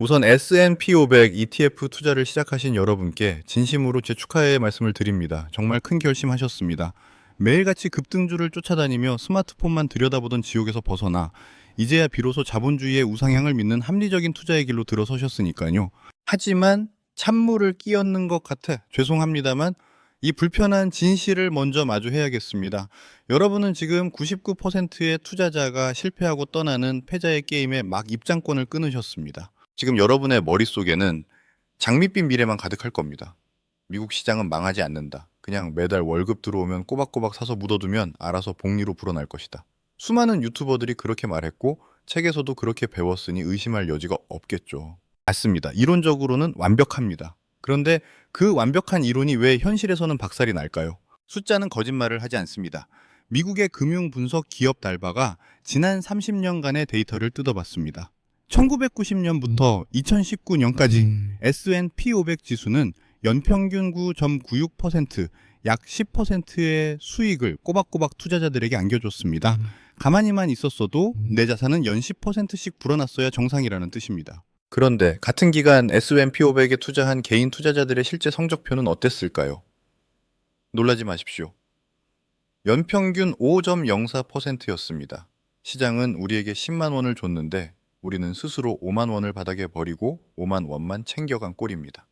우선 S&P 500 ETF 투자를 시작하신 여러분께 진심으로 제 축하의 말씀을 드립니다. 정말 큰 결심하셨습니다. 매일같이 급등주를 쫓아다니며 스마트폰만 들여다보던 지옥에서 벗어나 이제야 비로소 자본주의의 우상향을 믿는 합리적인 투자의 길로 들어서셨으니까요. 하지만 찬물을 끼얹는 것 같아 죄송합니다만 이 불편한 진실을 먼저 마주해야겠습니다. 여러분은 지금 99%의 투자자가 실패하고 떠나는 패자의 게임에 막 입장권을 끊으셨습니다. 지금 여러분의 머릿속에는 장밋빛 미래만 가득할 겁니다. 미국 시장은 망하지 않는다. 그냥 매달 월급 들어오면 꼬박꼬박 사서 묻어두면 알아서 복리로 불어날 것이다. 수많은 유튜버들이 그렇게 말했고 책에서도 그렇게 배웠으니 의심할 여지가 없겠죠. 맞습니다. 이론적으로는 완벽합니다. 그런데 그 완벽한 이론이 왜 현실에서는 박살이 날까요? 숫자는 거짓말을 하지 않습니다. 미국의 금융 분석 기업 달바가 지난 30년간의 데이터를 뜯어봤습니다. 1990년부터 2019년까지 S&P 500 지수는 연평균 9.96%, 약 10%의 수익을 꼬박꼬박 투자자들에게 안겨줬습니다. 가만히만 있었어도 내 자산은 연 10%씩 불어났어야 정상이라는 뜻입니다. 그런데 같은 기간 S&P 500에 투자한 개인 투자자들의 실제 성적표는 어땠을까요? 놀라지 마십시오. 연평균 5.04%였습니다. 시장은 우리에게 10만 원을 줬는데 우리는 스스로 5만 원을 바닥에 버리고 5만 원만 챙겨간 꼴입니다.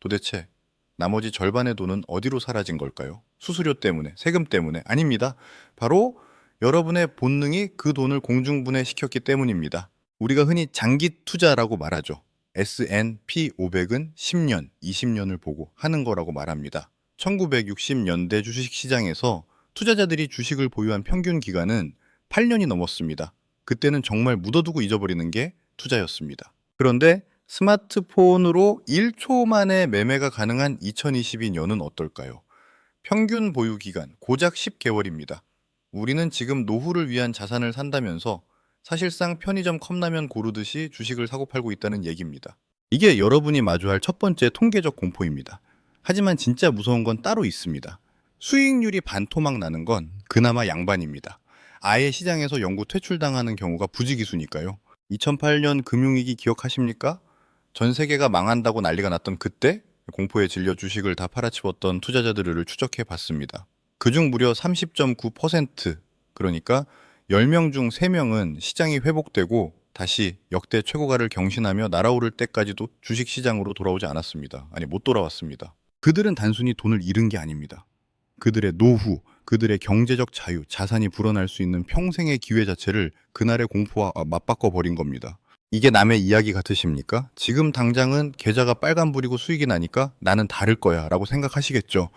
도대체 나머지 절반의 돈은 어디로 사라진 걸까요? 수수료 때문에, 세금 때문에 아닙니다. 바로 여러분의 본능이 그 돈을 공중분해 시켰기 때문입니다. 우리가 흔히 장기 투자라고 말하죠. S&P 500은 10년, 20년을 보고 하는 거라고 말합니다. 1960년대 주식 시장에서 투자자들이 주식을 보유한 평균 기간은 8년이 넘었습니다. 그때는 정말 묻어두고 잊어버리는 게 투자였습니다. 그런데 스마트폰으로 1초 만에 매매가 가능한 2022년은 어떨까요? 평균 보유 기간 고작 10개월입니다. 우리는 지금 노후를 위한 자산을 산다면서 사실상 편의점 컵라면 고르듯이 주식을 사고 팔고 있다는 얘기입니다. 이게 여러분이 마주할 첫 번째 통계적 공포입니다. 하지만 진짜 무서운 건 따로 있습니다. 수익률이 반토막 나는 건 그나마 양반입니다. 아예 시장에서 영구 퇴출당하는 경우가 부지기수니까요. 2008년 금융위기 기억하십니까? 전 세계가 망한다고 난리가 났던 그때 공포에 질려 주식을 다 팔아치웠던 투자자들을 추적해 봤습니다. 그중 무려 30.9% 그러니까 10명 중 3명은 시장이 회복되고 다시 역대 최고가를 경신하며 날아오를 때까지도 주식 시장으로 돌아오지 않았습니다. 아니 못 돌아왔습니다. 그들은 단순히 돈을 잃은 게 아닙니다. 그들의 노후, 그들의 경제적 자유, 자산이 불어날 수 있는 평생의 기회 자체를 그날의 공포와 맞바꿔 버린 겁니다. 이게 남의 이야기 같으십니까? 지금 당장은 계좌가 빨간불이고 수익이 나니까 나는 다를 거야 라고 생각하시겠죠.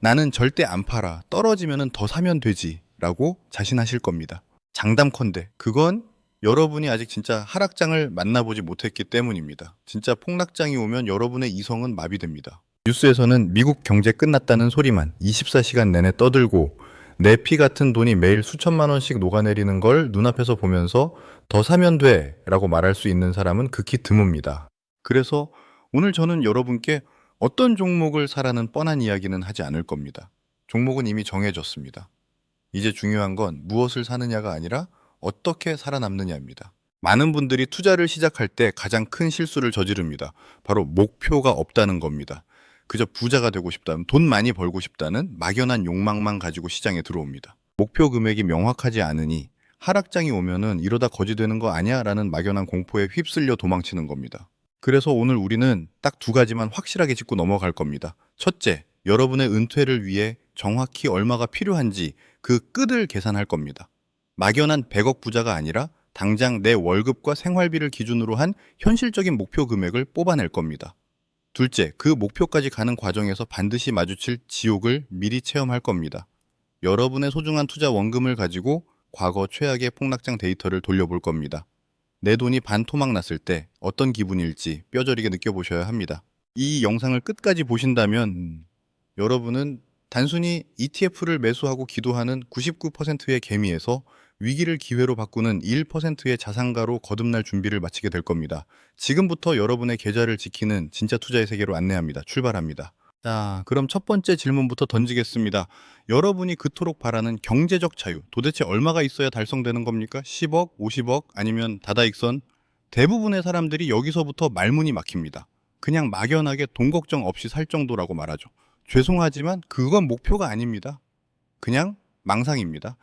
나는 절대 안 팔아. 떨어지면 더 사면 되지. 라고 자신하실 겁니다. 장담컨대 그건 여러분이 아직 진짜 하락장을 만나보지 못했기 때문입니다. 진짜 폭락장이 오면 여러분의 이성은 마비됩니다. 뉴스에서는 미국 경제 끝났다는 소리만 24시간 내내 떠들고 내 피 같은 돈이 매일 수천만 원씩 녹아내리는 걸 눈앞에서 보면서 더 사면 돼 라고 말할 수 있는 사람은 극히 드뭅니다. 그래서 오늘 저는 여러분께 어떤 종목을 사라는 뻔한 이야기는 하지 않을 겁니다. 종목은 이미 정해졌습니다. 이제 중요한 건 무엇을 사느냐가 아니라 어떻게 살아남느냐입니다. 많은 분들이 투자를 시작할 때 가장 큰 실수를 저지릅니다. 바로 목표가 없다는 겁니다. 그저 부자가 되고 싶다는, 돈 많이 벌고 싶다는 막연한 욕망만 가지고 시장에 들어옵니다. 목표 금액이 명확하지 않으니 하락장이 오면은 이러다 거지 되는 거 아니야? 라는 막연한 공포에 휩쓸려 도망치는 겁니다. 그래서 오늘 우리는 딱 두 가지만 확실하게 짚고 넘어갈 겁니다. 첫째, 여러분의 은퇴를 위해 정확히 얼마가 필요한지 그 끝을 계산할 겁니다. 막연한 100억 부자가 아니라 당장 내 월급과 생활비를 기준으로 한 현실적인 목표 금액을 뽑아낼 겁니다. 둘째, 그 목표까지 가는 과정에서 반드시 마주칠 지옥을 미리 체험할 겁니다. 여러분의 소중한 투자 원금을 가지고 과거 최악의 폭락장 데이터를 돌려볼 겁니다. 내 돈이 반토막 났을 때 어떤 기분일지 뼈저리게 느껴보셔야 합니다. 이 영상을 끝까지 보신다면 음, 여러분은 단순히 ETF를 매수하고 기도하는 99%의 개미에서 위기를 기회로 바꾸는 1%의 자산가로 거듭날 준비를 마치게 될 겁니다. 지금부터 여러분의 계좌를 지키는 진짜 투자의 세계로 안내합니다. 출발합니다. 자, 그럼 첫 번째 질문부터 던지겠습니다. 여러분이 그토록 바라는 경제적 자유, 도대체 얼마가 있어야 달성되는 겁니까? 10억, 50억, 아니면 다다익선, 대부분의 사람들이 여기서부터 말문이 막힙니다. 그냥 막연하게 돈 걱정 없이 살 정도라고 말하죠. 죄송하지만 그건 목표가 아닙니다. 그냥 망상입니다.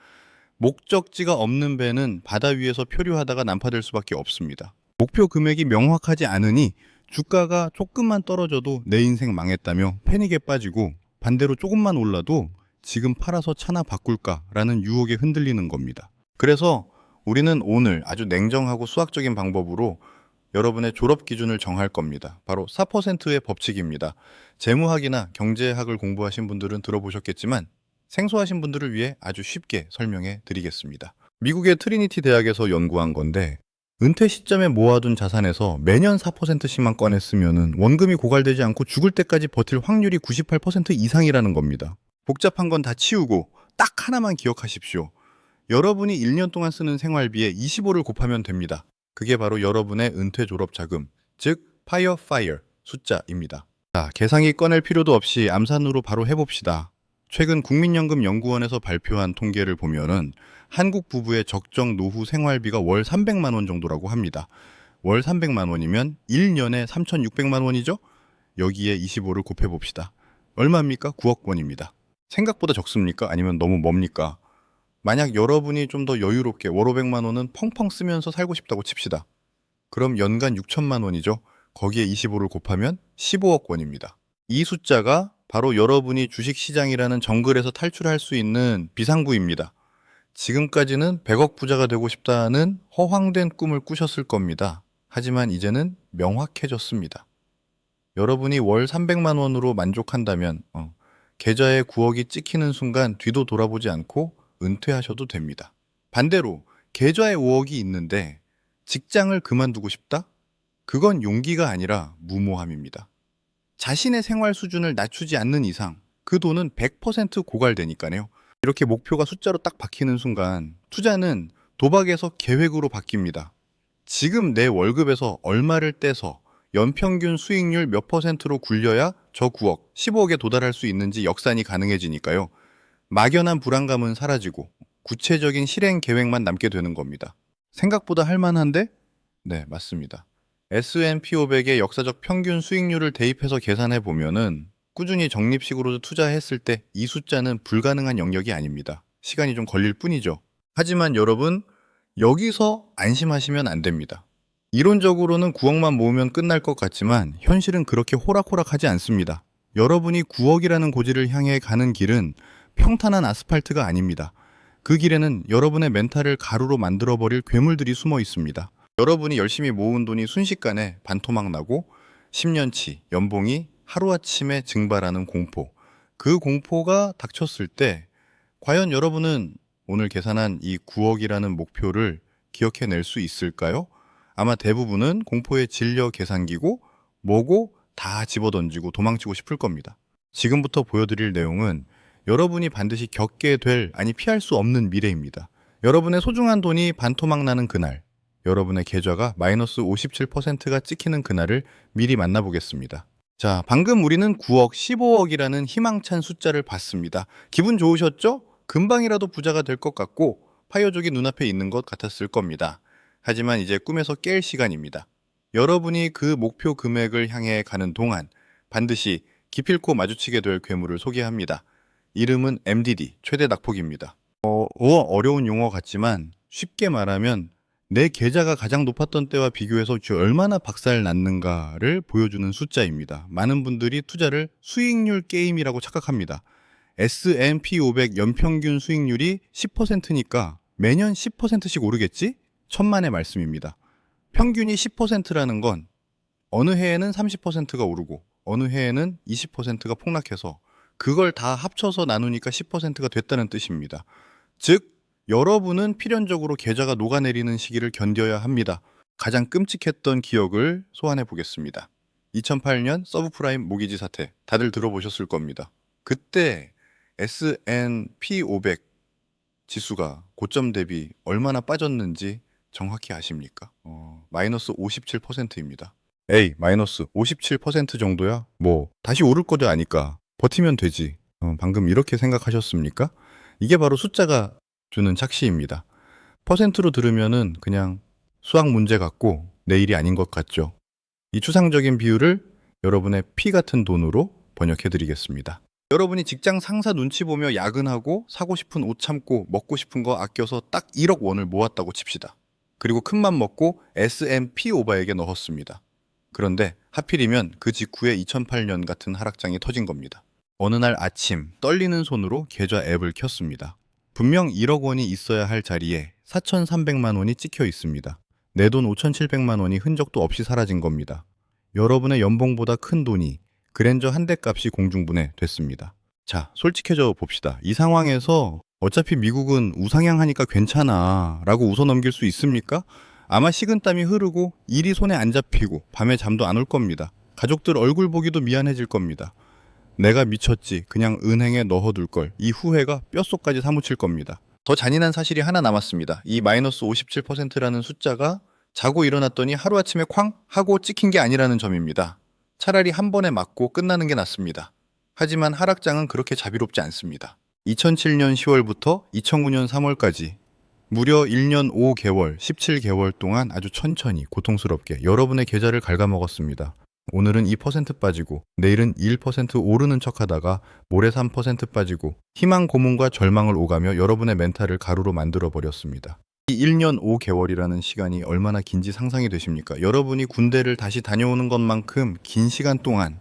목적지가 없는 배는 바다 위에서 표류하다가 난파될 수밖에 없습니다. 목표 금액이 명확하지 않으니 주가가 조금만 떨어져도 내 인생 망했다며 패닉에 빠지고 반대로 조금만 올라도 지금 팔아서 차나 바꿀까라는 유혹에 흔들리는 겁니다. 그래서 우리는 오늘 아주 냉정하고 수학적인 방법으로 여러분의 졸업 기준을 정할 겁니다. 바로 4%의 법칙입니다. 재무학이나 경제학을 공부하신 분들은 들어보셨겠지만 생소하신 분들을 위해 아주 쉽게 설명해 드리겠습니다. 미국의 트리니티 대학에서 연구한 건데 은퇴 시점에 모아둔 자산에서 매년 4%씩만 꺼냈으면 원금이 고갈되지 않고 죽을 때까지 버틸 확률이 98% 이상이라는 겁니다. 복잡한 건 다 치우고 딱 하나만 기억하십시오. 여러분이 1년 동안 쓰는 생활비에 25를 곱하면 됩니다. 그게 바로 여러분의 은퇴 졸업 자금, 즉 파이어 파이어 숫자입니다. 자, 계산기 꺼낼 필요도 없이 암산으로 바로 해봅시다. 최근 국민연금연구원에서 발표한 통계를 보면은 한국 부부의 적정 노후 생활비가 월 300만 원 정도라고 합니다. 월 300만 원이면 1년에 3,600만 원이죠? 여기에 25를 곱해 봅시다. 얼마입니까? 9억 원입니다. 생각보다 적습니까? 아니면 너무 멉니까? 만약 여러분이 좀 더 여유롭게 월 500만 원은 펑펑 쓰면서 살고 싶다고 칩시다. 그럼 연간 6천만 원이죠. 거기에 25를 곱하면 15억 원입니다. 이 숫자가 바로 여러분이 주식시장이라는 정글에서 탈출할 수 있는 비상구입니다. 지금까지는 100억 부자가 되고 싶다는 허황된 꿈을 꾸셨을 겁니다. 하지만 이제는 명확해졌습니다. 여러분이 월 300만 원으로 만족한다면 어, 계좌에 9억이 찍히는 순간 뒤도 돌아보지 않고 은퇴하셔도 됩니다. 반대로 계좌에 5억이 있는데 직장을 그만두고 싶다? 그건 용기가 아니라 무모함입니다. 자신의 생활 수준을 낮추지 않는 이상 그 돈은 100% 고갈되니까요. 이렇게 목표가 숫자로 딱 박히는 순간 투자는 도박에서 계획으로 바뀝니다. 지금 내 월급에서 얼마를 떼서 연평균 수익률 몇 퍼센트로 굴려야 저 9억, 15억에 도달할 수 있는지 역산이 가능해지니까요. 막연한 불안감은 사라지고 구체적인 실행 계획만 남게 되는 겁니다. 생각보다 할만한데? 네, 맞습니다. S&P 500의 역사적 평균 수익률을 대입해서 계산해 보면은 꾸준히 적립식으로 투자했을 때 이 숫자는 불가능한 영역이 아닙니다. 시간이 좀 걸릴 뿐이죠. 하지만 여러분, 여기서 안심하시면 안 됩니다. 이론적으로는 9억만 모으면 끝날 것 같지만 현실은 그렇게 호락호락하지 않습니다. 여러분이 9억이라는 고지를 향해 가는 길은 평탄한 아스팔트가 아닙니다. 그 길에는 여러분의 멘탈을 가루로 만들어버릴 괴물들이 숨어 있습니다. 여러분이 열심히 모은 돈이 순식간에 반토막 나고 10년치 연봉이 하루아침에 증발하는 공포. 그 공포가 닥쳤을 때 과연 여러분은 오늘 계산한 이 9억이라는 목표를 기억해낼 수 있을까요? 아마 대부분은 공포에 질려 계산기고 뭐고 다 집어던지고 도망치고 싶을 겁니다. 지금부터 보여드릴 내용은 여러분이 반드시 겪게 될 아니 피할 수 없는 미래입니다. 여러분의 소중한 돈이 반토막 나는 그날, 여러분의 계좌가 마이너스 57%가 찍히는 그날을 미리 만나보겠습니다. 자, 방금 우리는 9억, 15억이라는 희망찬 숫자를 봤습니다. 기분 좋으셨죠? 금방이라도 부자가 될 것 같고 파이어족이 눈앞에 있는 것 같았을 겁니다. 하지만 이제 꿈에서 깰 시간입니다. 여러분이 그 목표 금액을 향해 가는 동안 반드시 기필코 마주치게 될 괴물을 소개합니다. 이름은 MDD, 최대 낙폭입니다. 어, 어, 어려운 용어 같지만 쉽게 말하면 내 계좌가 가장 높았던 때와 비교해서 저 얼마나 박살 났는가를 보여주는 숫자입니다. 많은 분들이 투자를 수익률 게임이라고 착각합니다. S&P 500 연평균 수익률이 10%니까 매년 10%씩 오르겠지? 천만의 말씀입니다. 평균이 10%라는 건 어느 해에는 30%가 오르고 어느 해에는 20%가 폭락해서 그걸 다 합쳐서 나누니까 10%가 됐다는 뜻입니다. 즉 여러분은 필연적으로 계좌가 녹아내리는 시기를 견뎌야 합니다. 가장 끔찍했던 기억을 소환해 보겠습니다. 2008년 서브프라임 모기지 사태 다들 들어보셨을 겁니다. 그때 S&P 500 지수가 고점 대비 얼마나 빠졌는지 정확히 아십니까? 어, 마이너스 57%입니다. 에이, 마이너스 57% 정도야? 뭐, 다시 오를 거도 아니까 버티면 되지. 어, 방금 이렇게 생각하셨습니까? 이게 바로 숫자가 주는 착시입니다. 퍼센트로 들으면은 그냥 수학 문제 같고 내일이 아닌 것 같죠. 이 추상적인 비율을 여러분의 피 같은 돈으로 번역해 드리겠습니다. 여러분이 직장 상사 눈치 보며 야근하고 사고 싶은 옷 참고 먹고 싶은 거 아껴서 딱 1억 원을 모았다고 칩시다. 그리고 큰맘 먹고 S&P 오바에게 넣었습니다. 그런데 하필이면 그 직후에 2008년 같은 하락장이 터진 겁니다. 어느 날 아침 떨리는 손으로 계좌 앱을 켰습니다. 분명 1억 원이 있어야 할 자리에 4,300만 원이 찍혀 있습니다. 내 돈 5,700만 원이 흔적도 없이 사라진 겁니다. 여러분의 연봉보다 큰 돈이 그랜저 한 대 값이 공중분해 됐습니다. 자, 솔직해져 봅시다. 이 상황에서 어차피 미국은 우상향하니까 괜찮아 라고 웃어넘길 수 있습니까? 아마 식은땀이 흐르고 일이 손에 안 잡히고 밤에 잠도 안 올 겁니다. 가족들 얼굴 보기도 미안해질 겁니다. 내가 미쳤지. 그냥 은행에 넣어둘 걸. 이 후회가 뼛속까지 사무칠 겁니다. 더 잔인한 사실이 하나 남았습니다. 이 마이너스 57%라는 숫자가 자고 일어났더니 하루아침에 쾅 하고 찍힌 게 아니라는 점입니다. 차라리 한 번에 맞고 끝나는 게 낫습니다. 하지만 하락장은 그렇게 자비롭지 않습니다. 2007년 10월부터 2009년 3월까지 무려 1년 5개월, 17개월 동안 아주 천천히 고통스럽게 여러분의 계좌를 갉아먹었습니다. 오늘은 2% 빠지고 내일은 1% 오르는 척 하다가 모레 3% 빠지고 희망 고문과 절망을 오가며 여러분의 멘탈을 가루로 만들어 버렸습니다. 이 1년 5개월이라는 시간이 얼마나 긴지 상상이 되십니까? 여러분이 군대를 다시 다녀오는 것만큼 긴 시간 동안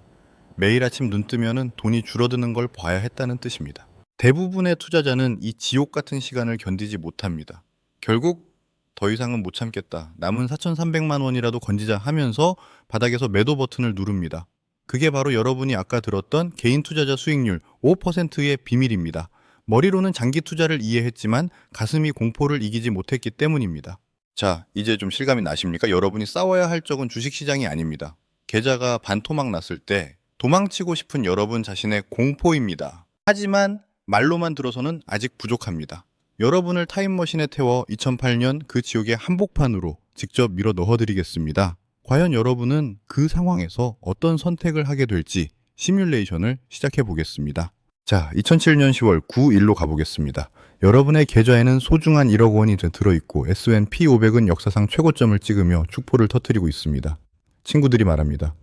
매일 아침 눈 뜨면은 돈이 줄어드는 걸 봐야 했다는 뜻입니다. 대부분의 투자자는 이 지옥 같은 시간을 견디지 못합니다. 결국 더 이상은 못 참겠다. 남은 4,300만 원이라도 건지자 하면서 바닥에서 매도 버튼을 누릅니다. 그게 바로 여러분이 아까 들었던 개인 투자자 수익률 5%의 비밀입니다. 머리로는 장기 투자를 이해했지만 가슴이 공포를 이기지 못했기 때문입니다. 자, 이제 좀 실감이 나십니까? 여러분이 싸워야 할 적은 주식시장이 아닙니다. 계좌가 반토막 났을 때 도망치고 싶은 여러분 자신의 공포입니다. 하지만 말로만 들어서는 아직 부족합니다. 여러분을 타임머신에 태워 2008년 그 지옥의 한복판으로 직접 밀어 넣어드리겠습니다. 과연 여러분은 그 상황에서 어떤 선택을 하게 될지 시뮬레이션을 시작해 보겠습니다. 자, 2007년 10월 9일로 가보겠습니다. 여러분의 계좌에는 소중한 1억 원이 들어있고 S&P 500은 역사상 최고점을 찍으며 축포를 터뜨리고 있습니다. 친구들이 말합니다.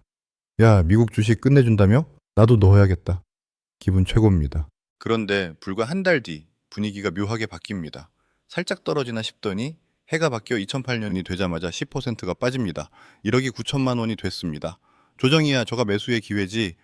야, 미국 주식 끝내준다며? 나도 넣어야겠다. 기분 최고입니다. 그런데 불과 한 달 뒤 분위기가 묘하게 바뀝니다. 살짝 떨어지나 싶더니 해가 바뀌어 2008년이 되자마자 10%가 빠집니다. 1억이 9천만 원이 됐습니다. 조정이야 저가 매수의 기회지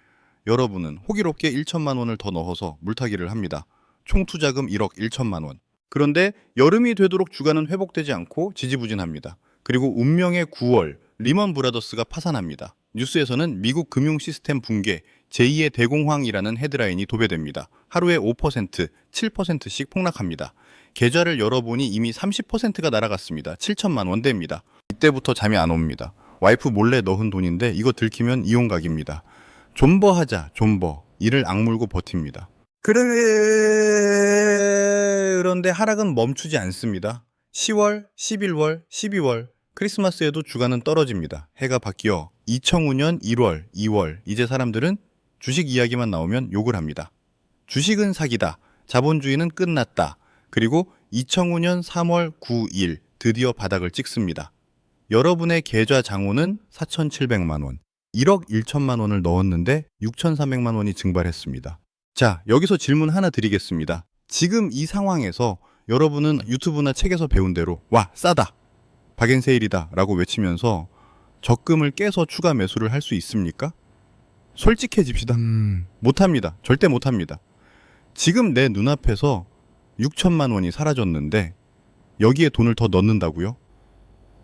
여러분은 호기롭게 1천만 원을 더 넣어서 물타기를 합니다. 총 투자금 1억 1천만 원. 그런데 여름이 되도록 주가는 회복되지 않고 지지부진합니다. 그리고 운명의 9월 리먼 브라더스가 파산합니다. 뉴스에서는 미국 금융 시스템 붕괴, 제2의 대공황이라는 헤드라인이 도배됩니다. 하루에 5%, 7%씩 폭락합니다. 계좌를 열어보니 이미 30%가 날아갔습니다. 7천만 원대입니다. 이때부터 잠이 안 옵니다. 와이프 몰래 넣은 돈인데 이거 들키면 이혼각입니다. 존버하자, 존버. 이를 악물고 버팁니다. 그래. 그런데 하락은 멈추지 않습니다. 10월, 11월, 12월, 크리스마스에도 주가는 떨어집니다. 해가 바뀌어 2009년 1월, 2월, 이제 사람들은 주식 이야기만 나오면 욕을 합니다. 주식은 사기다. 자본주의는 끝났다. 그리고 2009년 3월 9일 드디어 바닥을 찍습니다. 여러분의 계좌 장호는 4,700만 원, 1억 1천만 원을 넣었는데 6,300만 원이 증발했습니다. 자, 여기서 질문 하나 드리겠습니다. 지금 이 상황에서 여러분은 유튜브나 책에서 배운 대로 와, 싸다. 박앤세일이다 라고 외치면서 적금을 깨서 추가 매수를 할 수 있습니까? 솔직해집시다. 음, 못합니다. 절대 못합니다. 지금 내 눈앞에서 6천만 원이 사라졌는데 여기에 돈을 더 넣는다고요?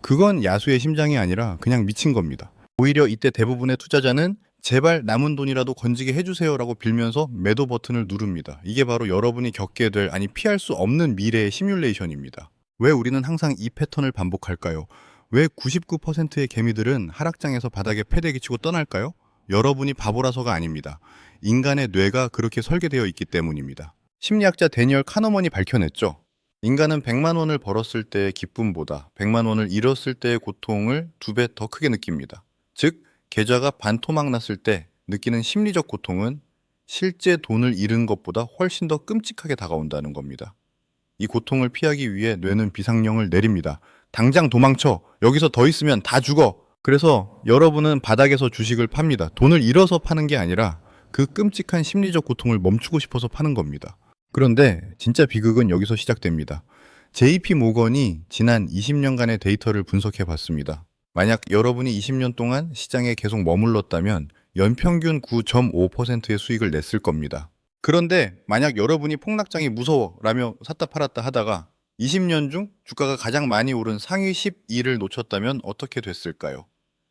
그건 야수의 심장이 아니라 그냥 미친 겁니다. 오히려 이때 대부분의 투자자는 제발 남은 돈이라도 건지게 해주세요라고 빌면서 매도 버튼을 누릅니다. 이게 바로 여러분이 겪게 될 아니 피할 수 없는 미래의 시뮬레이션입니다. 왜 우리는 항상 이 패턴을 반복할까요? 왜 99%의 개미들은 하락장에서 바닥에 패대기 치고 떠날까요? 여러분이 바보라서가 아닙니다. 인간의 뇌가 그렇게 설계되어 있기 때문입니다. 심리학자 데니얼 카너먼이 밝혀냈죠. 인간은 100만 원을 벌었을 때의 기쁨보다 100만 원을 잃었을 때의 고통을 두 배 더 크게 느낍니다. 즉, 계좌가 반토막 났을 때 느끼는 심리적 고통은 실제 돈을 잃은 것보다 훨씬 더 끔찍하게 다가온다는 겁니다. 이 고통을 피하기 위해 뇌는 비상령을 내립니다. 당장 도망쳐. 여기서 더 있으면 다 죽어. 그래서 여러분은 바닥에서 주식을 팝니다. 돈을 잃어서 파는 게 아니라 그 끔찍한 심리적 고통을 멈추고 싶어서 파는 겁니다. 그런데 진짜 비극은 여기서 시작됩니다. JP 모건이 지난 20년간의 데이터를 분석해 봤습니다. 만약 여러분이 20년 동안 시장에 계속 머물렀다면 연평균 9.5%의 수익을 냈을 겁니다. 그런데 만약 여러분이 폭락장이 무서워라며 샀다 팔았다 하다가 20년 중 주가가 가장 많이 오른 상위 12를 놓쳤다면 어떻게 됐을까요?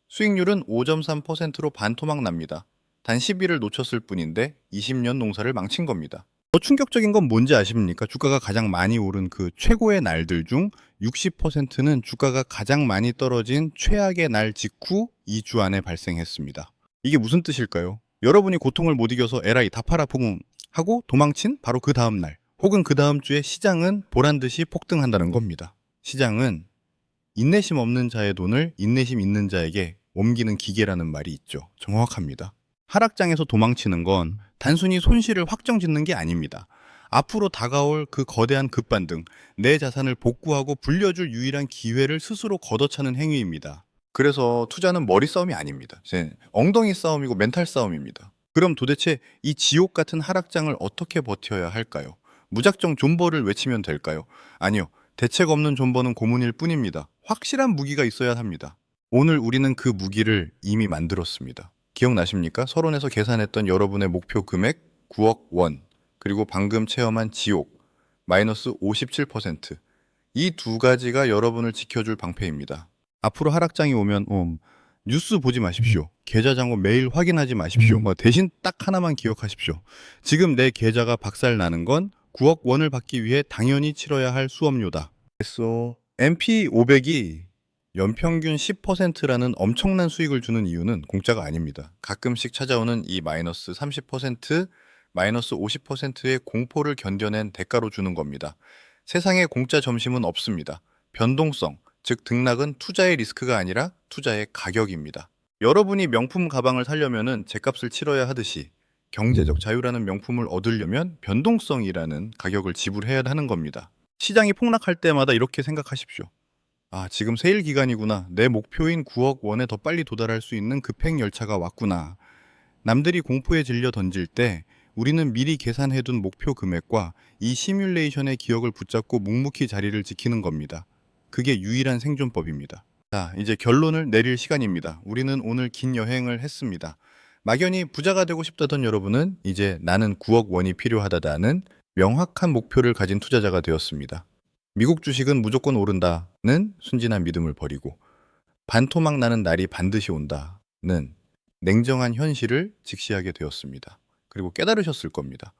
수익률은 5.3%로 반토막 납니다. 단 10일을 놓쳤을 뿐인데 20년 농사를 망친 겁니다. 더 충격적인 건 뭔지 아십니까? 주가가 가장 많이 오른 그 최고의 날들 중 60%는 주가가 가장 많이 떨어진 최악의 날 직후 2주 안에 발생했습니다. 이게 무슨 뜻일까요? 여러분이 고통을 못 이겨서 에라이 다 팔아 포궁 하고 도망친 바로 그 다음 날 혹은 그 다음 주에 시장은 보란 듯이 폭등한다는 겁니다. 시장은 인내심 없는 자의 돈을 인내심 있는 자에게 옮기는 기계라는 말이 있죠. 정확합니다. 하락장에서 도망치는 건 단순히 손실을 확정 짓는 게 아닙니다. 앞으로 다가올 그 거대한 급반등, 내 자산을 복구하고 불려줄 유일한 기회를 스스로 걷어차는 행위입니다. 그래서 투자는 머리 싸움이 아닙니다. 엉덩이 싸움이고 멘탈 싸움입니다. 그럼 도대체 이 지옥 같은 하락장을 어떻게 버텨야 할까요? 무작정 존버를 외치면 될까요? 아니요. 대책 없는 존버는 고문일 뿐입니다. 확실한 무기가 있어야 합니다. 오늘 우리는 그 무기를 이미 만들었습니다. 기억나십니까? 서론에서 계산했던 여러분의 목표 금액 9억 원, 그리고 방금 체험한 지옥, 마이너스 57%. 이 두 가지가 여러분을 지켜줄 방패입니다. 앞으로 하락장이 오면 음, 뉴스 보지 마십시오. 계좌 잔고 매일 확인하지 마십시오. 뭐 대신 딱 하나만 기억하십시오. 지금 내 계좌가 박살 나는 건 9억 원을 받기 위해 당연히 치러야 할 수업료다. 그래서 MP 500이 연평균 10%라는 엄청난 수익을 주는 이유는 공짜가 아닙니다. 가끔씩 찾아오는 이 마이너스 30%, 마이너스 50%의 공포를 견뎌낸 대가로 주는 겁니다. 세상에 공짜 점심은 없습니다. 변동성, 즉 등락은 투자의 리스크가 아니라 투자의 가격입니다. 여러분이 명품 가방을 사려면 은 제값을 치러야 하듯이 경제적 자유라는 명품을 얻으려면 변동성이라는 가격을 지불해야 하는 겁니다. 시장이 폭락할 때마다 이렇게 생각하십시오. 아, 지금 세일 기간이구나. 내 목표인 9억 원에 더 빨리 도달할 수 있는 급행 열차가 왔구나. 남들이 공포에 질려 던질 때 우리는 미리 계산해둔 목표 금액과 이 시뮬레이션의 기억을 붙잡고 묵묵히 자리를 지키는 겁니다. 그게 유일한 생존법입니다. 자, 이제 결론을 내릴 시간입니다. 우리는 오늘 긴 여행을 했습니다. 막연히 부자가 되고 싶다던 여러분은 이제 나는 9억 원이 필요하다는 명확한 목표를 가진 투자자가 되었습니다. 미국 주식은 무조건 오른다는 순진한 믿음을 버리고 반토막 나는 날이 반드시 온다는 냉정한 현실을 직시하게 되었습니다. 그리고 깨달으셨을 겁니다.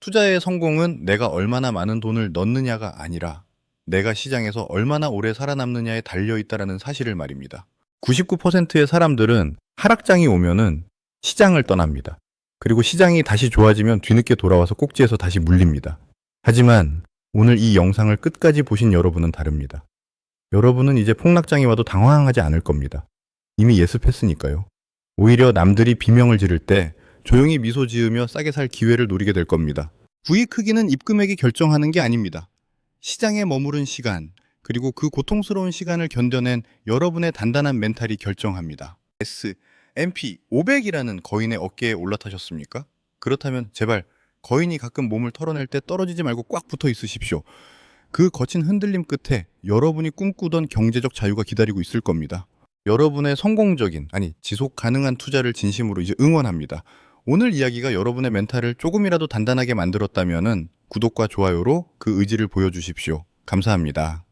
투자의 성공은 내가 얼마나 많은 돈을 넣느냐가 아니라 내가 시장에서 얼마나 오래 살아남느냐에 달려 있다라는 사실을 말입니다. 99%의 사람들은 하락장이 오면은 시장을 떠납니다. 그리고 시장이 다시 좋아지면 뒤늦게 돌아와서 꼭지에서 다시 물립니다. 하지만 오늘 이 영상을 끝까지 보신 여러분은 다릅니다. 여러분은 이제 폭락장이 와도 당황하지 않을 겁니다. 이미 예습했으니까요. 오히려 남들이 비명을 지를 때 조용히 미소 지으며 싸게 살 기회를 노리게 될 겁니다. 부의 크기는 입금액이 결정하는 게 아닙니다. 시장에 머무른 시간, 그리고 그 고통스러운 시간을 견뎌낸 여러분의 단단한 멘탈이 결정합니다. S, MP 500이라는 거인의 어깨에 올라타셨습니까? 그렇다면 제발 거인이 가끔 몸을 털어낼 때 떨어지지 말고 꽉 붙어 있으십시오. 그 거친 흔들림 끝에 여러분이 꿈꾸던 경제적 자유가 기다리고 있을 겁니다. 여러분의 성공적인, 아니, 지속 가능한 투자를 진심으로 이제 응원합니다. 오늘 이야기가 여러분의 멘탈을 조금이라도 단단하게 만들었다면 구독과 좋아요로 그 의지를 보여주십시오. 감사합니다.